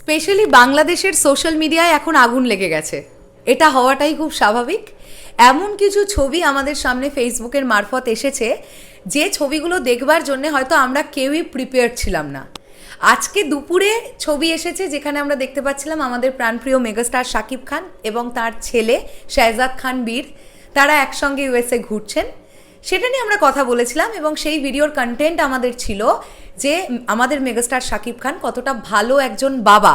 Specially বাংলাদেশের social মিডিয়ায় এখন আগুন লেগে গেছে। এটা হওয়াটাই খুব স্বাভাবিক। এমন কিছু ছবি আমাদের সামনে ফেসবুকের মারফত এসেছে, যে ছবিগুলো দেখবার জন্য হয়তো আমরা কেউই প্রিপেয়ার ছিলাম না। আজকে দুপুরে ছবি এসেছে, যেখানে আমরা দেখতে পাচ্ছিলাম আমাদের প্রাণপ্রিয় মেগাস্টার শাকিব খান এবং তার ছেলে শাহজাদ খান বীর। তারা একসঙ্গে ইউএসএ ঘুরছেন। সেটা নিয়ে আমরা কথা বলেছিলাম এবং সেই ভিডিওর কন্টেন্ট আমাদের ছিল যে আমাদের মেগাস্টার শাকিব খান কতটা ভালো একজন বাবা।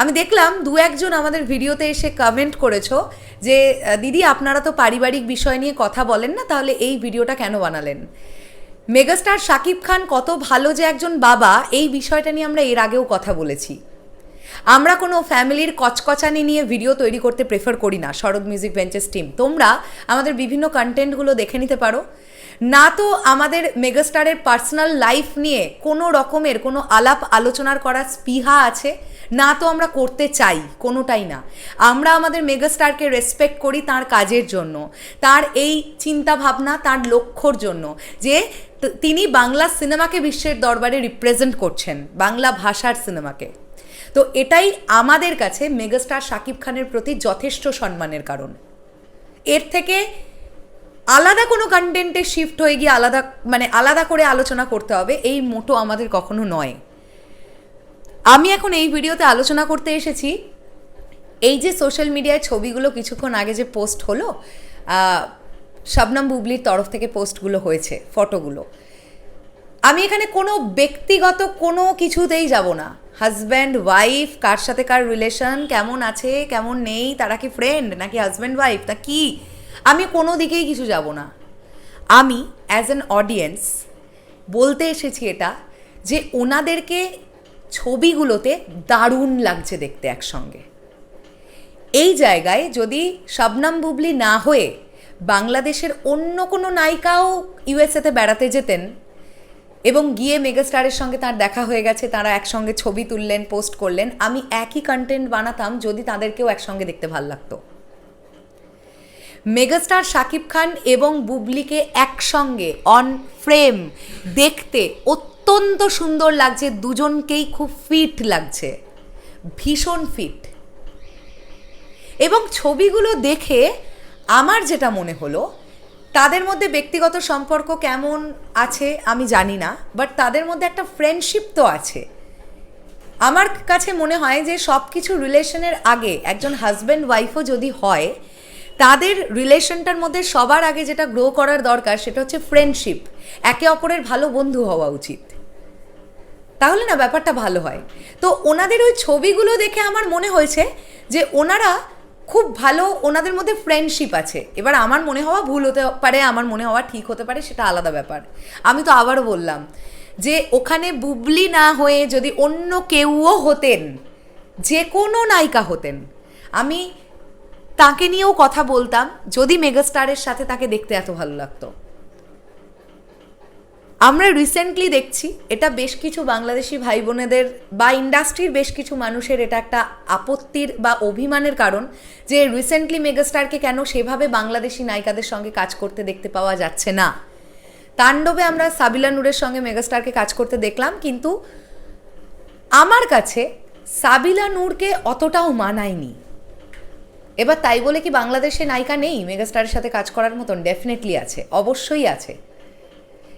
আমি দেখলাম দু একজন আমাদের ভিডিওতে এসে কমেন্ট করেছ যে দিদি আপনারা তো পারিবারিক বিষয় নিয়ে কথা বলেন না, তাহলে এই ভিডিওটা কেন বানালেন? মেগাস্টার শাকিব খান কত ভালো যে একজন বাবা, এই বিষয়টা নিয়ে আমরা এর আগেও কথা বলেছি। আমরা কোনো ফ্যামিলির কচকচানি নিয়ে ভিডিও তৈরি করতে প্রেফার করি না, শরৎ মিউজিক ভেঞ্চার্স টিম। তোমরা আমাদের বিভিন্ন কন্টেন্টগুলো দেখে নিতে পারো। না তো আমাদের মেগাস্টারের পার্সোনাল লাইফ নিয়ে কোনো রকমের কোনো আলাপ আলোচনার করার স্পৃহা আছে? না তো আমরা করতে চাই, কোনোটাই না। আমরা আমাদের মেগাস্টারকে রেসপেক্ট করি তার কাজের জন্য, তার এই চিন্তা ভাবনা তার লক্ষ্যর জন্য যে তিনি বাংলা সিনেমাকে বিশ্বের দরবারে রিপ্রেজেন্ট করছেন, বাংলা ভাষার সিনেমাকে। তো এটাই আমাদের কাছে মেগাস্টার শাকিব খানের প্রতি যথেষ্ট সম্মানের কারণ। এর থেকে আলাদা কোনো কন্টেন্টে শিফট হয়ে গিয়ে আলাদা মানে আলাদা করে আলোচনা করতে হবে, এই মোটো আমাদের কখনো নয়। আমি এখন এই ভিডিওতে আলোচনা করতে এসেছি। এই যে সোশ্যাল মিডিয়ায় ছবিগুলো কিছুক্ষণ আগে যে পোস্ট হলো শবনম বুবলির তরফ থেকে পোস্টগুলো হয়েছে ফটোগুলো আমি এখানে কোনো ব্যক্তিগত কোনো কিছুতেই যাব না। হাজব্যান্ড ওয়াইফ কার সাথে কার রিলেশন কেমন আছে, কেমন নেই, তারা কি ফ্রেন্ড নাকি হাজব্যান্ড ওয়াইফ তা কি? আমি কোনো দিকেই কিছু যাব না। আমি অ্যাজ অ্যান অডিয়েন্স বলতে এসেছি এটা যে ওনাদেরকে ছবিগুলোতে দারুণ লাগছে দেখতে একসঙ্গে। এই জায়গায় যদি শবনম বুবলি না হয়ে বাংলাদেশের অন্য কোনো নায়িকাও ইউএসএতে বেড়াতে যেতেন এবং গিয়ে মেগাস্টারের সঙ্গে তার দেখা হয়ে গেছে, তারা একসঙ্গে ছবি তুললেন, পোস্ট করলেন, আমি একই কন্টেন্ট বানাতাম যদি তাদেরকেও একসঙ্গে দেখতে ভালো লাগতো। মেগাস্টার শাকিব খান এবং বুবলিকে একসঙ্গে অন ফ্রেম দেখতে অত্যন্ত সুন্দর লাগছে। দুজনকেই খুব ফিট লাগছে। ভীষণ ফিট এবং ছবিগুলো দেখে আমার যেটা মনে হলো, তাদের মধ্যে ব্যক্তিগত সম্পর্ক কেমন আছে আমি জানি না বাট তাদের মধ্যে একটা ফ্রেন্ডশিপ তো আছে। আমার কাছে মনে হয় যে সব কিছু রিলেশনের আগে একজন হাজব্যান্ড ওয়াইফও যদি হয় তাদের রিলেশনটার মধ্যে সবার আগে যেটা গ্রো করার দরকার সেটা হচ্ছে ফ্রেন্ডশিপ একে অপরের ভালো বন্ধু হওয়া উচিত। তাহলে না ব্যাপারটা ভালো হয়। তো ওনাদের ওই ছবিগুলো দেখে আমার মনে হয়েছে যে ওনারা খুব ভালো ওনাদের মধ্যে ফ্রেন্ডশিপ আছে। এবার আমার মনে হওয়া ভুল হতে পারে, আমার মনে হওয়া ঠিক হতে পারে, সেটা আলাদা ব্যাপার। আমি তো আবারও বললাম যে ওখানে বুবলি না হয়ে যদি অন্য কেউও হতেন, যে কোনো নায়িকা হতেন, আমি তাকে নিয়েও কথা বলতাম, যদি মেগাস্টারের সাথে তাকে দেখতে এত ভালো লাগতো। আমরা রিসেন্টলি দেখছি, এটা বেশ কিছু বাংলাদেশি ভাই বোনেদের বা ইন্ডাস্ট্রির বেশ কিছু মানুষের এটা একটা আপত্তির বা অভিমানের কারণ যে রিসেন্টলি মেগাস্টারকে কেন সেভাবে বাংলাদেশি নায়িকাদের সঙ্গে কাজ করতে দেখতে পাওয়া যাচ্ছে না। তাণ্ডবে আমরা সাবিলা নূরের সঙ্গে মেগাস্টারকে কাজ করতে দেখলাম, কিন্তু আমার কাছে সাবিলা নূরকে অতটাও মানায়নি। এবার তাই বলে কি বাংলাদেশে নায়িকা নেই? মেগাস্টারের সাথে কাজ করার মতন ডেফিনেটলি আছে অবশ্যই আছে।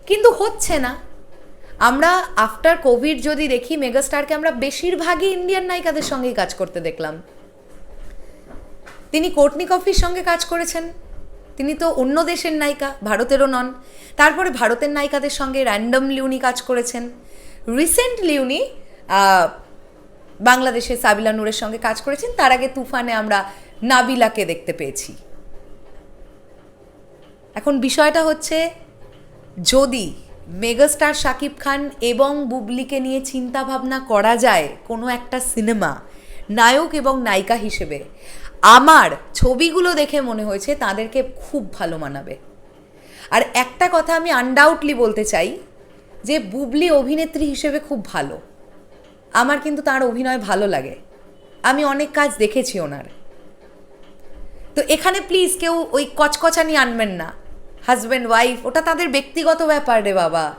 কিন্তু হচ্ছে না। আমরা আফটার কোভিড যদি দেখি মেগাস্টারকে আমরা বেশিরভাগই ইন্ডিয়ান নায়িকাদের সঙ্গেই কাজ করতে দেখলাম। তিনি কোর্টনি কফির সঙ্গে কাজ করেছেন। তিনি তো অন্য দেশের নায়িকা ভারতেরও নন। তারপরে ভারতের নায়িকাদের সঙ্গে র্যান্ডমলি উনি কাজ করেছেন। রিসেন্টলি উনি আহ, বাংলাদেশের সাবিলা নূরের সঙ্গে কাজ করেছেন। তার আগে তুফানে আমরা নাবিলাকে দেখতে পেয়েছি। এখন বিষয়টা হচ্ছে, যদি মেগাস্টার শাকিব খান এবং বুবলিকে নিয়ে চিন্তা ভাবনা করা যায় কোনো একটা সিনেমা, নায়ক এবং নায়িকা হিসেবে, আমার ছবিগুলো দেখে মনে হয়েছে তাদেরকে খুব ভালো মানাবে। আর একটা কথা আমি আনডাউটলি বলতে চাই, যে বুবলি অভিনেত্রী হিসেবে খুব ভালো। আমার কিন্তু তার অভিনয় ভালো লাগে। আমি অনেক কাজ দেখেছি ওনার। তো এখানে প্লিজ কেউ ওই কচকচানি আনবেন না। হাজব্যান্ড ওয়াইফ ওটা তাদের ব্যক্তিগত ব্যাপার রে বাবা।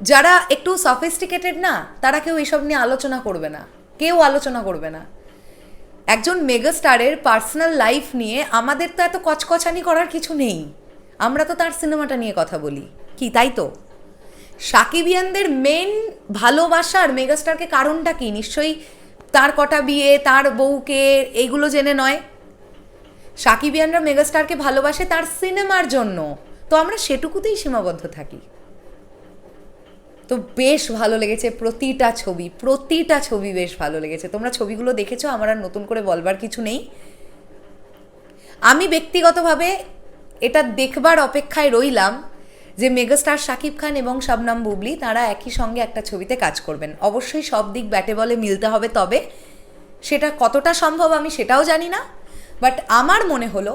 যারা একটু সফিস্টিকেটেড না, তারা কেউ এইসব নিয়ে আলোচনা করবে না। কেউ আলোচনা করবে না। একজন মেগাস্টারের পার্সোনাল লাইফ নিয়ে আমাদের তো এত কচকচানি করার কিছু নেই। আমরা তো তার সিনেমাটা নিয়ে কথা বলি। কি, তাই তো? সাকিবিয়ানদের মেন ভালোবাসার মেগাস্টারকে কারণটা কি? নিশ্চয়ই তার কটা বিয়ে, তার বউকে এইগুলো জেনে নয়? সাকিবিয়ানরা মেগাস্টারকে ভালোবাসে তার সিনেমার জন্য। তো আমরা সেটুকুতেই সীমাবদ্ধ থাকি। তো বেশ ভালো লেগেছে প্রতিটা ছবি প্রতিটা ছবি বেশ ভালো লেগেছে। তোমরা ছবিগুলো দেখেছ, আমার আর নতুন করে বলবার কিছু নেই। আমি ব্যক্তিগতভাবে এটা দেখবার অপেক্ষায় রইলাম যে মেগাস্টার শাকিব খান এবং শবনাম বুবলি তারা একই সঙ্গে একটা ছবিতে কাজ করবেন। অবশ্যই সব দিক ব্যাটে বলে মিলতে হবে, তবে সেটা কতটা সম্ভব আমি সেটাও জানি না। বাট আমার মনে হলো,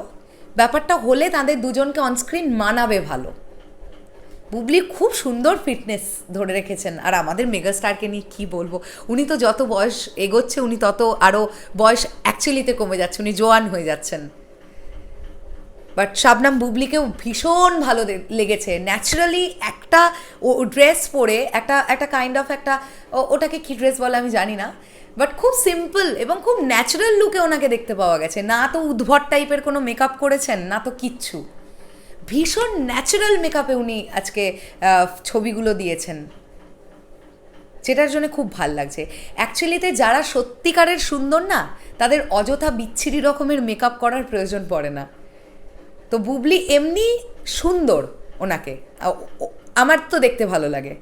ব্যাপারটা হলে তাদের দুজনকে অনস্ক্রিন মানাবে ভালো। বুবলি খুব সুন্দর ফিটনেস ধরে রেখেছেন। আর আমাদের মেগাস্টারকে নিয়ে কী বলব? উনি তো যত বয়স এগোচ্ছে, উনি তত আরও বয়স অ্যাকচুয়ালিতে কমে যাচ্ছে, উনি জোয়ান হয়ে যাচ্ছেন। বাট শাবনাম বুবলিকেও ভীষণ ভালো লেগেছে। ন্যাচারালি একটা ও ড্রেস পরে একটা একটা কাইন্ড অফ একটা ওটাকে কী ড্রেস বলে আমি জানি না। বাট খুব সিম্পল এবং খুব ন্যাচারাল লুকে ওনাকে দেখতে পাওয়া গেছে। না তো উদ্ভট টাইপের কোনো মেকআপ করেছেন, না তো কিচ্ছু। ভীষণ ন্যাচারাল মেকআপে উনি আজকে ছবিগুলো দিয়েছেন। যেটার জন্য খুব ভালো লাগছে। অ্যাকচুয়ালিতে যারা সত্যিকারের সুন্দর না, তাদের অযথা বিচ্ছিরি রকমের মেকআপ করার প্রয়োজন পড়ে না। তো বুবলি এমনি সুন্দর ওনাকে। আমার তো দেখতে ভালো লাগে।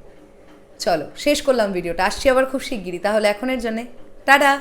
চলো, শেষ করলাম ভিডিওটা আসছি আবার খুব শিগগিরই। তাহলে এখনের জন্যে টাটা